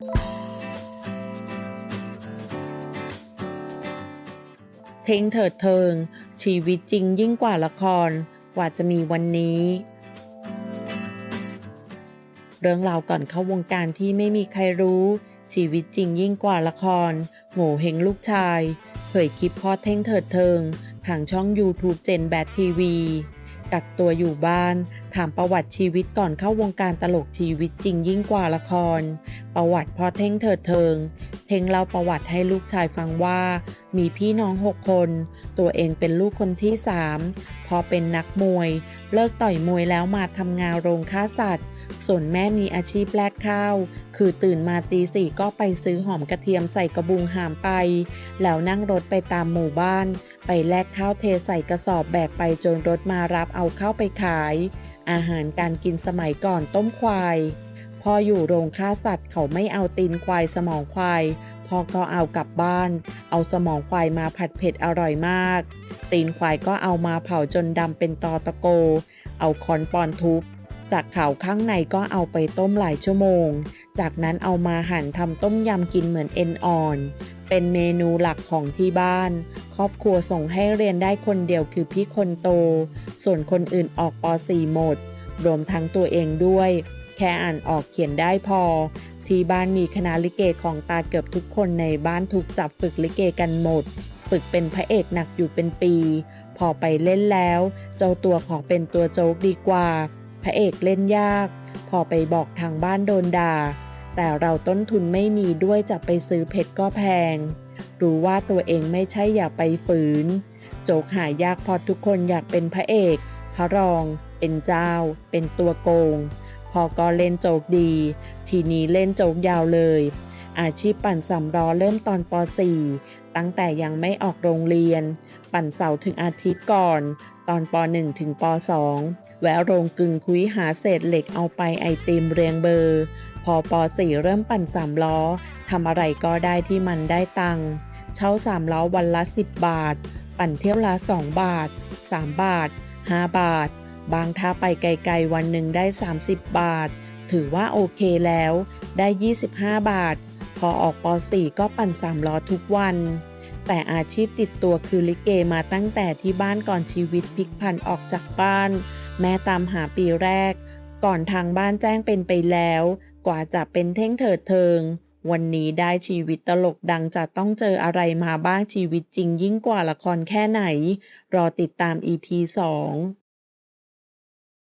เทงเถิดเทิง ชีวิตจริงยิ่งกว่าละครกว่าจะมีวันนี้ เรื่องราวก่อนเข้าวงการที่ไม่มีใครรู้ ชีวิตจริงยิ่งกว่าละครโง่เฮงลูกชาย เผยคลิปพ่อเท่งเถิดเทิง ทางช่อง YouTube เจนแบททีวี กักตัวอยู่บ้าน ถามประวัติชีวิตก่อนเข้าวงการตลกชีวิตจริงยิ่งกว่าละคร ประวัติพ่อเท่งเถิดเทิง เท่งเล่าประวัติให้ลูกชายฟังว่า มีพี่น้องหกคน ตัวเองเป็นลูกคนที่สามพอเป็นนักมวย เลิกต่อยมวยแล้วมาทำงานโรงฆ่าสัตว์ ส่วนแม่มีอาชีพแลกข้าว คือตื่นมาตีสี่ก็ไปซื้อหอมกระเทียมใส่กระบุงหามไป แล้วนั่งรถไปตามหมู่บ้าน ไปแลกข้าวเทใส่กระสอบแบกไปจนรถมารับเอาเข้าไปขาย อาหารการกินสมัยก่อนต้มควาย พออยู่โรงฆ่าสัตว์เขาไม่เอาตีนควายสมองควายพ่อก็เอากลับบ้าน เอาสมองควายมาผัดเผ็ดอร่อยมาก ตีนควายก็เอามาเผาจนดำเป็นตอตะโก เอาคอนปอนทุบ จากข่าวข้างในก็เอาไปต้มหลายชั่วโมง จากนั้นเอามาหั่นทำต้มยำกินเหมือนเอ็นอ่อน เป็นเมนูหลักของที่บ้าน ครอบครัวส่งให้เรียนได้คนเดียวคือพี่คนโต ส่วนคนอื่นออกป .4 หมด รวมทั้งตัวเองด้วย แค่อ่านออกเขียนได้พอ ที่บ้านมีคณะลิเกของตาเกือบทุกคนในบ้านถูกจับฝึกลิเกกันหมด ฝึกเป็นพระเอกหนักอยู่เป็นปี พอไปเล่นแล้ว เจ้าตัวขอเป็นตัวโจ๊กดีกว่า พระเอกเล่นยาก พอไปบอกทางบ้านโดนด่า แต่เราต้นทุนไม่มีด้วยจะไปซื้อเพชรก็แพง รู้ว่าตัวเองไม่ใช่อย่าไปฝืน โจกหายากพอทุกคนอยากเป็นพระเอก พระรอง เป็นเจ้า เป็นตัวโกง พอก็เล่นโจกดี ทีนี้เล่นโจกยาวเลย อาชีพปั่นสำล้อเริ่มตอนป .4 ตั้งแต่ยังไม่ออกโรงเรียน ปั่นเสาร์ถึงอาทิตย์ก่อน ตอนป .1 ถึงป .2 แวะโรงกึ่งคุยหาเศษเหล็กเอาไปไอติมเรียงเบอร์ พอป .4 เริ่มปั่นสามล้อทำอะไรก็ได้ที่มันได้ตังค์เช่าสามล้อวันละ 10 บาท ปั่นเที่ยวละ 2 บาท 3 บาท 5 บาท บางถ้าไปไกลๆวันหนึ่งได้ 30 บาท ถือว่าโอเคแล้ว ได้ 25 บาท พอออกป .4 ก็ปั่นสามล้อทุกวัน แต่อาชีพติดตัวคือลิเกมาตั้งแต่ที่บ้านก่อนชีวิตพลิกผันออกจากบ้าน แม่ตามหาปีแรก ก่อนทางบ้านแจ้งเป็นไปแล้ว กว่าจะเป็นเท่งเถิดเทิง วันนี้ได้ชีวิตตลกดังจะต้องเจออะไรมาบ้างชีวิตจริงยิ่งกว่าละครแค่ไหน รอติดตาม EP 2